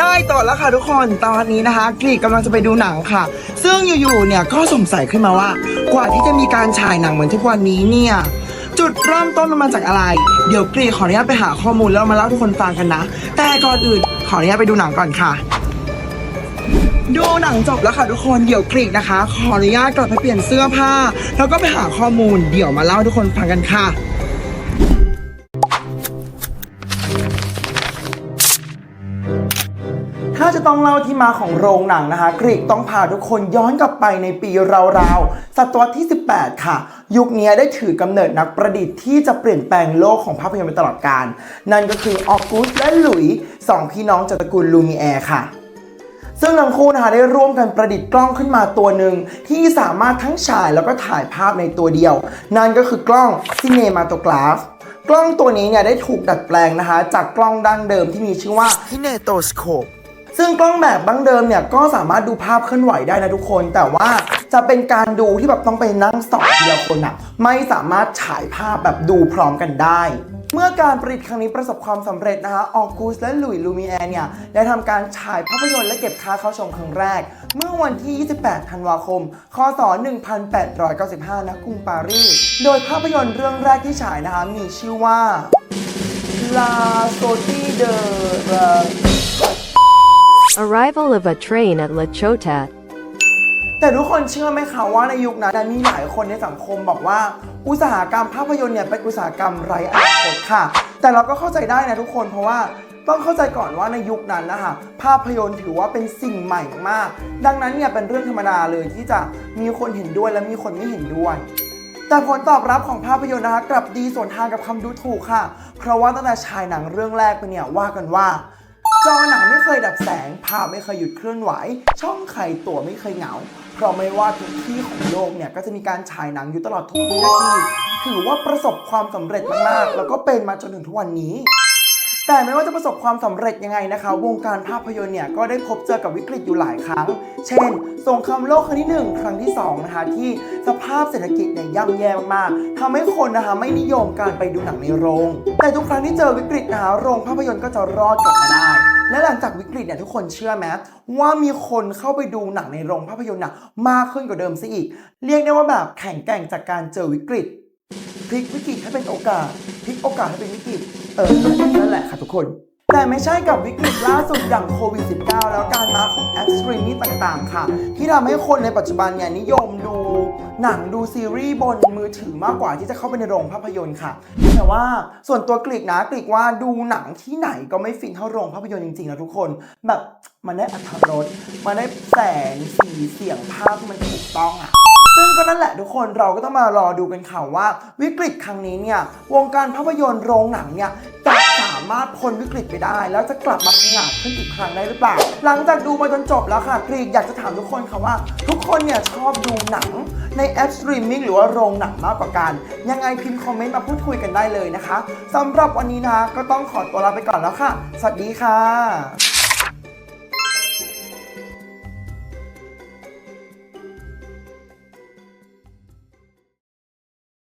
ได้ต่อแล้วค่ะทุกคนตอนนี้นะคะกรีกกำลังจะไปดูหนังค่ะ ซึ่งอยู่ๆเนี่ยก็สงสัยขึ้นมาว่า กว่าที่จะมีการฉายหนังเหมือนทุกวันนี้เนี่ยจุดเริ่มต้นมันมาจากอะไร เดี๋ยวกรีกขออนุญาตไปหาข้อมูลแล้วมาเล่าทุกคนฟังกันนะ แต่ก่อนอื่นขออนุญาตไปดูหนังก่อนค่ะ ดูหนังจบแล้วค่ะทุกคนเดี๋ยวกรีกนะคะ ขออนุญาตกลับไปเปลี่ยนเสื้อผ้า แล้วก็ไปหาข้อมูลเดี๋ยวมาเล่าให้ทุกคนฟังกันค่ะ จะต้องเล่าที่มาของโรงหนังนะคะ กรีกต้องพาทุกคนย้อนกลับไปในปีราวๆศตวรรษที่ 18 ค่ะ ยุคนี้ได้ถือกำเนิดนักประดิษฐ์ที่จะเปลี่ยนแปลงโลกของภาพยนตร์ไปตลอดกาลนั่นก็คือออกุสและหลุยสองพี่น้องจากตระกูลลูมิแอร์ค่ะซึ่งทั้งคู่นะคะได้ร่วมกันประดิษฐ์กล้องขึ้นมาตัวหนึ่งที่สามารถทั้งฉายแล้วก็ถ่ายภาพในตัวเดียว นั่นก็คือกล้อง Cinematograph กล้องตัวนี้เนี่ยได้ถูกดัดแปลงนะคะ จากกล้องดั้งเดิมที่มีชื่อว่า Kinetoscope ซึ่งกล้องแบบดั้งเดิมเนี่ยก็สามารถดูภาพเคลื่อนไหวได้นะทุกคน แต่ว่าจะเป็นการดูที่แบบต้องไปนั่งสองทีละคนอะไม่สามารถฉายภาพแบบดูพร้อมกันได้เมื่อการประดิษฐ์ครั้งนี้ประสบความสำเร็จนะคะออกุสและหลุยลูมิแอร์เนี่ย ได้ทำการฉายภาพยนตร์และเก็บค่าเข้าชมครั้งแรก เมื่อวันที่ 28 ธันวาคม คศ 1895ณกรุงปารีส โดยภาพยนตร์เรื่องแรกที่ฉายนะคะ มีชื่อว่า La s o t i de la Arrival of a train at La Chota แต่ทุกคนเชื่อไหมคะว่าในยุคนั้นมีหลายคนในสังคมบอกว่า อุตสาหกรรมภาพยนตร์เนี่ยเป็นอุตสาหกรรมไร้อนาคตค่ะ แต่เราก็เข้าใจได้นะทุกคนเพราะว่าต้องเข้าใจก่อนว่าในยุคนั้นนะคะภาพยนตร์ถือว่าเป็นสิ่งใหม่มาก ดังนั้นเนี่ยเป็นเรื่องธรรมดาเลยที่จะมีคนเห็นด้วยและมีคนไม่เห็นด้วย แต่ผลตอบรับของภาพยนตร์นะคะกลับดีสวนทางกับคำดูถูกค่ะ เพราะว่าตั้งแต่ฉายหนังเรื่องแรกไปเนี่ยว่ากันว่า จอหนังไม่เคยดับแสง ภาพไม่เคยหยุดเคลื่อนไหว ช่องใครตัวไม่เคยเหงา เพราะไม่ว่าทุกที่ของโลกเนี่ย ก็จะมีการฉายหนังอยู่ตลอดทุกวินาที ถือว่าประสบความสำเร็จมากๆ แล้วก็เป็นมาจนถึงทุกวันนี้ แต่ไม่ว่าจะประสบความสำเร็จยังไงนะคะ วงการภาพยนตร์เนี่ย ก็ได้พบเจอกับวิกฤตอยู่หลายครั้ง เช่น สงครามโลกครั้งที่หนึ่งครั้งที่สองนะคะ ที่สภาพเศรษฐกิจเนี่ยย่ำแย่มากๆทำให้คนนะคะไม่นิยมการไปดูหนังในโรง แต่ทุกครั้งที่เจอวิกฤตนะคะ โรงภาพยนตร์ก็จะรอดกลับมาได้ และหลังจากวิกฤตเนี่ยทุกคนเชื่อไหมว่ามีคนเข้าไปดูหนังในโรงภาพยนตร์น่ะมากขึ้นกว่าเดิมซะอีก เรียกได้ว่าแบบแข่งแกร่งจากการเจอวิกฤตพลิกวิกฤตให้เป็นโอกาสพลิกโอกาสให้เป็นวิกฤตเออนั่นแหละค่ะทุกคน แต่ไม่ใช่กับวิกฤตล่าสุดอย่างโควิด -19 แล้วการมาของแอปสตรีมมิ่งต่างๆ ค่ะ ที่ทำให้คนในปัจจุบันเนี่ยนิยมดูหนังดูซีรีส์บนมือถือมากกว่าที่จะเข้าไปในโรงภาพยนตร์ค่ะแต่ว่าส่วนตัวกรีกนะกรีกว่าดูหนังที่ไหนก็ไม่ฟินเท่าโรงภาพยนตร์จริงๆนะทุกคน แบบมันได้อัธรสมันได้แสงสีเสียงภาพที่มันถูกต้องอะซึ่งก็นั่นแหละทุกคนเราก็ต้องมารอดูกันค่ะว่า วิกฤตครั้งนี้เนี่ยวงการภาพยนตร์โรงหนังเนี่ยจะามารถพ้นวิกฤตไปได้ แล้วจะกลับมาพังงาดขึ้นอีกครั้งได้หรือเปล่า หลังจากดูมาจนจบแล้วค่ะกรีกอยากจะถามทุกคนค่ะว่า ทุกคนเนี่ยชอบดูหนังในแอปสตรีมมิ่งหรือว่าโรงหนังมากกว่ากัน ยังไงพิมพ์คอมเมนต์มาพูดคุยกันได้เลยนะคะสำหรับวันนี้นะก็ต้องขอตัวลาไปก่อนแล้วค่ะ สวัสดีค่ะ